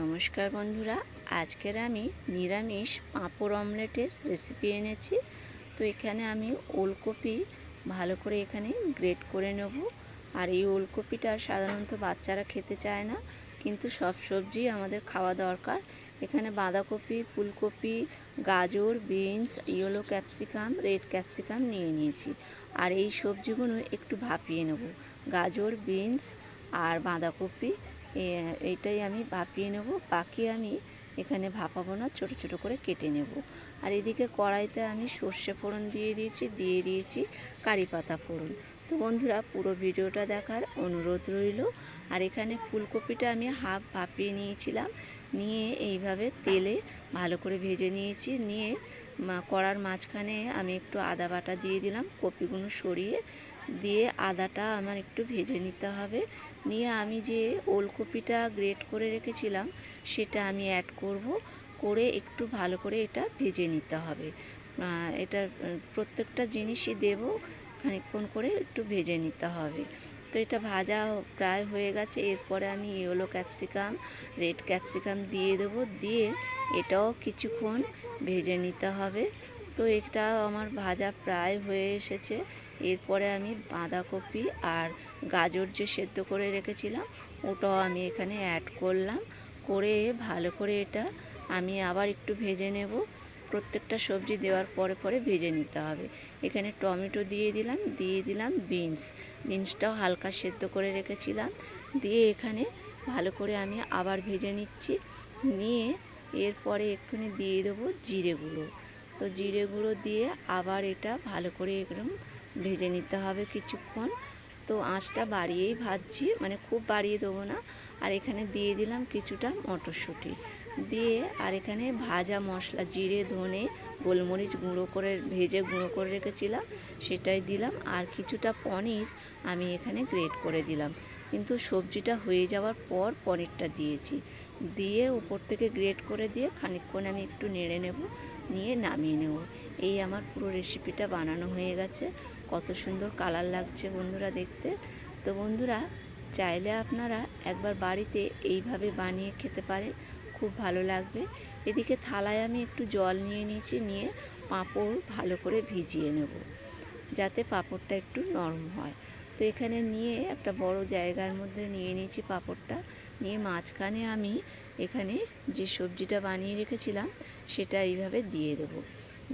নমস্কার বন্ধুরা, আজকের আমি নিরামিষ পাঁপড় অমলেটের রেসিপি এনেছি। তো এখানে আমি ওলকপি ভালো করে এখানে গ্রেট করে নেব। আর এই ওলকপিটা সাধারণত বাচ্চারা খেতে চায় না, কিন্তু সব সবজি আমাদের খাওয়া দরকার। এখানে বাঁধাকপি, ফুলকপি, গাজর, beans, yellow capsicum, red capsicum নিয়ে নিয়েছি। আর এই সবজিগুলো একটু ভাপিয়ে নেব। গাজর, বিনস আর বাঁধাকপি। এইটাই আমি ভাপিয়ে নেব। বাকি আমি এখানে ভাপাবো না, ছোটো ছোটো করে কেটে নেব। আর এদিকে কড়াইতে আমি সর্ষে ফোড়ন দিয়ে দিয়েছি দিয়ে দিয়েছি কারি পাতা ফোড়ন। তো বন্ধুরা, পুরো ভিডিওটা দেখার অনুরোধ রইল। আর এখানে ফুলকপিটা আমি হাফ ভাপিয়ে নিয়েছিলাম। নিয়ে এইভাবে তেলে ভালো করে ভেজে নিয়েছি। নিয়ে কড়ার মাঝখানে আমি একটু আদা বাটা দিয়ে দিলাম। কপিগুলো সরিয়ে দিয়ে আদাটা আমার একটু ভেজে নিতে হবে। নিয়ে আমি যে ওলকপিটা গ্রেট করে রেখেছিলাম, সেটা আমি অ্যাড করব। করে একটু ভালো করে এটা ভেজে নিতে হবে। এটা, প্রত্যেকটা জিনিসই দেব, খানিকক্ষণ করে একটু ভেজে নিতে হবে। তো এটা ভাজা প্রায় হয়ে গেছে। এরপরে আমি ইয়েলো ক্যাপসিকাম রেড ক্যাপসিকাম দিয়ে দেবো। দিয়ে এটাও কিছুক্ষণ ভেজে নিতে হবে। তো এটা আমার ভাজা প্রায় হয়ে এসেছে। এরপরে আমি বাঁধাকপি আর গাজর যে সেদ্ধ করে রেখেছিলাম, ওটাও আমি এখানে অ্যাড করলাম। করে ভালো করে এটা আমি আবার একটু ভেজে নেব। প্রত্যেকটা সবজি দেওয়ার পরে পরে ভেজে নিতে হবে। এখানে টমেটো দিয়ে দিলাম দিয়ে দিলাম বিনস। বিনসটাও হালকা সেদ্ধ করে রেখেছিলাম। দিয়ে এখানে ভালো করে আমি আবার ভেজে নিচ্ছি। নিয়ে এরপরে এক্ষুনি দিয়ে দেবো জিরে গুঁড়ো তো জিরে গুঁড়ো দিয়ে আবার এটা ভালো করে একদম ভেজে নিতে হবে কিছুক্ষণ। তো আঁচটা বাড়িয়েই ভাজছি মানে খুব বাড়িয়ে দেবো না। আর এখানে দিয়ে দিলাম কিছুটা মটরশুঁটি। দিয়ে আর এখানে ভাজা মশলা, জিরে, ধনে, গোলমরিচ গুঁড়ো করে, ভেজে গুঁড়ো করে রেখেছিলাম, সেটাই দিলাম। আর কিছুটা পনির আমি এখানে গ্রেট করে দিলাম। কিন্তু সবজিটা হয়ে যাওয়ার পর পনিরটা দিয়েছি। দিয়ে উপর থেকে গ্রেট করে দিয়ে খানিকক্ষণ আমি একটু নেড়ে নেব, নিয়ে নামিয়ে নেব। এই আমার পুরো রেসিপিটা বানানো হয়ে গেছে। কত সুন্দর কালার লাগছে বন্ধুরা দেখতে। তো বন্ধুরা, চাইলে আপনারা একবার বাড়িতে এইভাবে বানিয়ে খেতে পারেন, খুব ভালো লাগবে। এদিকে থালায় আমি একটু জল নিয়ে নিয়েছি, নিয়ে পাঁপড় ভালো করে ভিজিয়ে নেব, যাতে পাঁপড়টা একটু নরম হয়। তো এখানে নিয়ে একটা বড় জায়গার মধ্যে নিয়ে নিয়েছি পাঁপড়টা, নিয়ে মাঝখানে আমি এখানে যে সবজিটা বানিয়ে রেখেছিলাম, সেটা এইভাবে দিয়ে দেব।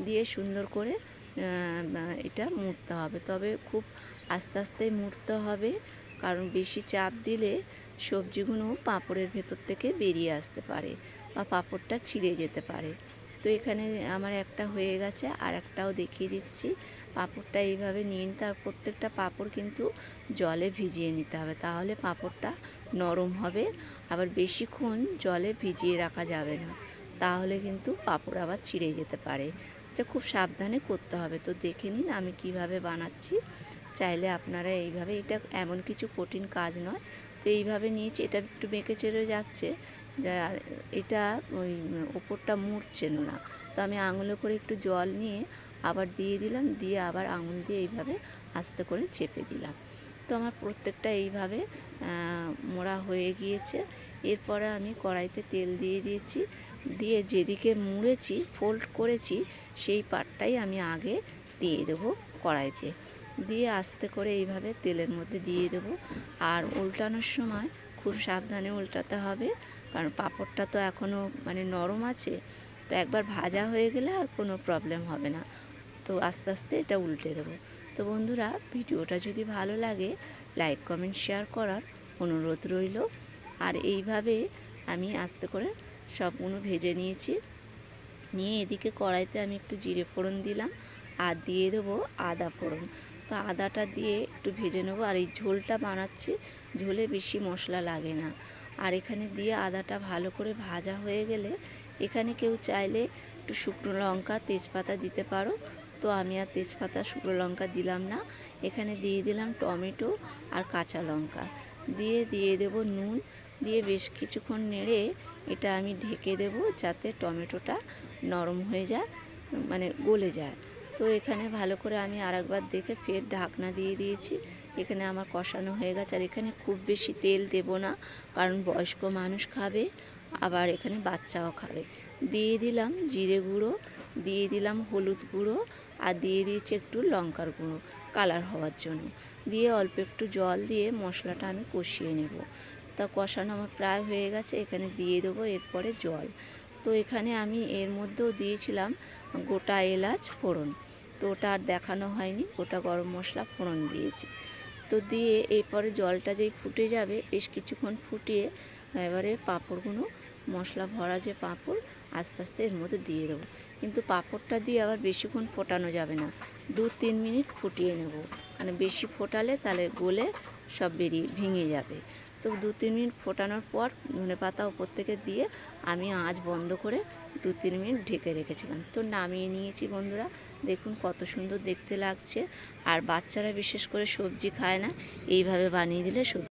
দিয়ে সুন্দর করে এটা মুড়তে হবে। তবে খুব আস্তে আস্তে মুড়তে হবে, কারণ বেশি চাপ দিলে সবজিগুলো পাঁপড়ের ভেতর থেকে বেরিয়ে আসতে পারে বা পাঁপড়টা ছিঁড়ে যেতে পারে। তো এখানে আমার একটা হয়ে গেছে, আর একটাও দেখিয়ে দিচ্ছি। পাঁপড়টা এইভাবে নিয়ে নিতে হবে প্রত্যেকটা পাঁপড় কিন্তু জলে ভিজিয়ে নিতে হবে, তাহলে পাঁপড়টা নরম হবে, আবার বেশিক্ষণ জলে ভিজিয়ে রাখা যাবে না, তাহলে কিন্তু পাঁপড় আবার ছিঁড়ে যেতে পারে। এটা খুব সাবধানে করতে হবে। তো দেখে নিন আমি কীভাবে বানাচ্ছি। চাইলে আপনারা এইভাবে, এটা এমন কিছু কঠিন কাজ নয়। তো এইভাবে নিয়েছি এটা একটু বেঁকে চেড়ে যাচ্ছে। এটা ওই ওপরটা মুড়ছে না। তো আমি আঙুলে করে একটু জল নিয়ে আবার দিয়ে দিলাম, দিয়ে আবার আঙুল দিয়ে এইভাবে আস্তে করে চেপে দিলাম। তো আমার প্রত্যেকটা এইভাবে মোড়া হয়ে গিয়েছে। এরপরে আমি কড়াইতে তেল দিয়ে দিয়েছি। দিয়ে যেদিকে মুড়েছি ফোল্ড করেছি, সেই পাটটাই আমি আগে দিয়ে দেবো কড়াইতে। দিয়ে আস্তে করে এইভাবে তেলের মধ্যে দিয়ে দেবো। আর উল্টানোর সময় খুব সাবধানে উল্টাতে হবে, কারণ পাঁপড়টা তো এখনও মানে নরম আছে, তো একবার ভাজা হয়ে গেলে আর কোনো প্রবলেম হবে না। তো আস্তে আস্তে এটা উল্টে দেবো। তো বন্ধুরা, ভিডিওটা যদি ভালো লাগে লাইক কমেন্ট শেয়ার করার অনুরোধ রইল। আর এইভাবে আমি আস্তে করে সবগুলো ভেজে নিয়েছি। নিয়ে এদিকে কড়াইতে আমি একটু জিরে ফোড়ন দিলাম আর দিয়ে দেবো আদা ফোড়ন। তো আদাটা দিয়ে একটু ভেজে নেব আর এই ঝোলটা বানাচ্ছি, ঝোলে বেশি মশলা লাগে না। আর এখানে দিয়ে আদাটা ভালো করে ভাজা হয়ে গেলে এখানে কেউ চাইলে একটু শুকনো লঙ্কা, তেজপাতা দিতে পারো। তো আমি আর তেজপাতা, শুকনো লঙ্কা দিলাম না। এখানে দিয়ে দিলাম টমেটো আর কাঁচা লঙ্কা। দিয়ে দিয়ে দেবো নুন দিয়ে বেশ কিছুক্ষণ নেড়ে এটা আমি ঢেকে দেবো যাতে টমেটোটা নরম হয়ে যায় মানে গলে যায়। তো এখানে ভালো করে আমি আরেকবার দেখে ফের ঢাকনা দিয়ে দিয়েছি। এখানে আমার কষানো হয়ে গেছে আর এখানে খুব বেশি তেল দেব না, কারণ বয়স্ক মানুষ খাবে, আবার এখানে বাচ্চাও খাবে। দিয়ে দিলাম জিরে গুঁড়ো, দিয়ে দিলাম হলুদ গুঁড়ো আর দিয়ে দিয়েছি একটু লঙ্কার গুঁড়ো, কালার হওয়ার জন্য। দিয়ে অল্প একটু জল দিয়ে মশলাটা আমি কষিয়ে নেব। তা কষানো আমার প্রায় হয়ে গেছে, এখানে দিয়ে দেবো এরপরে জল। তো এখানে আমি এর মধ্যেও দিয়েছিলাম গোটা এলাচ ফোড়ন। তো ওটা আর দেখানো হয়নি, গোটা গরম মশলা ফোড়ন দিয়েছি। তো দিয়ে এরপরে জলটা যেই ফুটে যাবে, বেশ কিছুক্ষণ ফুটিয়ে এবারে পাঁপড়গুলো, মশলা ভরা যে পাঁপড়, আস্তে আস্তে এর মধ্যে দিয়ে দেবো। কিন্তু পাঁপড়টা দিয়ে আবার বেশিক্ষণ ফোটানো যাবে না, দু তিন মিনিট ফুটিয়ে নেব। মানে বেশি ফোটালে তাহলে গলে সব বেরিয়ে, ভেঙে যাবে। তো দু তিন মিনিট ফোটানোর পর ধনে পাতা ওপর থেকে দিয়ে আমি আজ বন্ধ করে দু তিন মিনিট ঢেকে রেখেছিলাম। তো নামিয়ে নিয়েছি বন্ধুরা। দেখুন কত সুন্দর দেখতে লাগছে। আর বাচ্চারা বিশেষ করে সবজি খায় না, এইভাবে বানিয়ে দিলে সবজি